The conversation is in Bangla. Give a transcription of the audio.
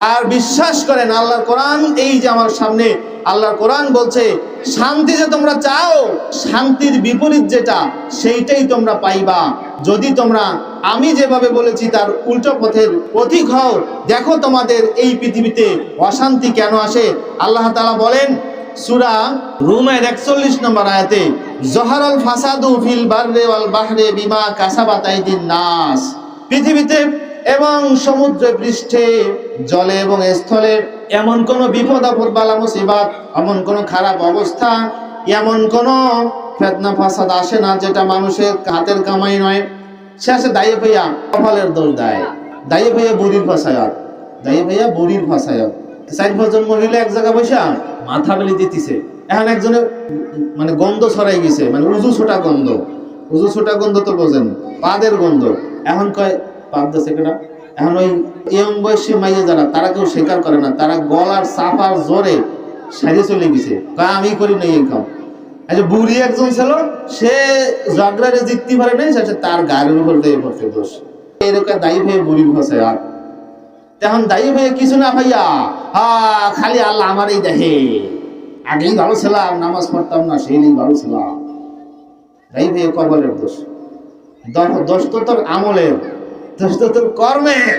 আর বিশ্বাস করেন, আল্লাহর কোরআন, এই যে আমার সামনে আল্লাহর কোরআন বলছে, শান্তি যে তোমরা চাও, শান্তির বিপরীত যেটা, সেইটাই তোমরা পাইবা। যদি তোমরা, আমি যেভাবে বলেছি, তার উল্টো পথের পথিক হও, দেখো তোমাদের এই পৃথিবীতে অশান্তি কেন আসে? আল্লাহ তালা বলেন, সুরা রুমের একচল্লিশ নম্বর আয়াতে, জহারল ফাসাদু ফিল বাররে বাহরে বিমা কাসাবাত আইদিন নাস। পৃথিবীতে এবং সমুদ্র পৃষ্ঠে জলে এবং স্থলে এমন কোন বিপদ, আপদ, বালা, মুসিবাত, এমন কোন খারাপ অবস্থা, এমন কোন ফেতনা, ফাসাদ আসে না যেটা মানুষের হাতের কামাই নয়। সে আসে দায়ী ভাইয়া কপালের দোষ দেয়। দায়ী ভাইয়া বুড়ির ফাঁসায়াত। দায়ী ভাইয়া বুড়ির ফাঁসায়াত। সাইড ভজন মহিলা এক জায়গা বসা মাথা বেলি দিতেছে। এখন একজনের মানে গন্ধ ছড়াই গেছে মানে উজু ছোটা গন্ধ। উজু ছোটা গন্ধ তো বোঝেন, পাদের গন্ধ। এখন কয় দেশে কেটা এখন ওই ইয়ং বয়সী মাইয়ে যারা, তারা কেউ স্বীকার করে না। তারা গলার চাপার জোরে সারিয়ে চলে গেছে। আমি করি নাই এই কাম। আচ্ছা বুড়ি একজন ছিল, সে ঝগড়ারে জিততে পারে নাই সেটা তার গায়ের উপর দিয়ে পড়তে দোষ। এরকম দায়ী হয়ে বুড়ির ভাষায় আর। তখন দায়ী হয়ে কিছু না ভাইয়া হা খালি আল্লাহ আমারই দেখে। আগেই ভালো ছিলাম, নামাজ পড়তাম না, সেই দিন ভালো ছিলাম। দায়ী হয়ে কবলের দোষ- দোষ তো তোর আমলের। দোষ তো তোর কর্মের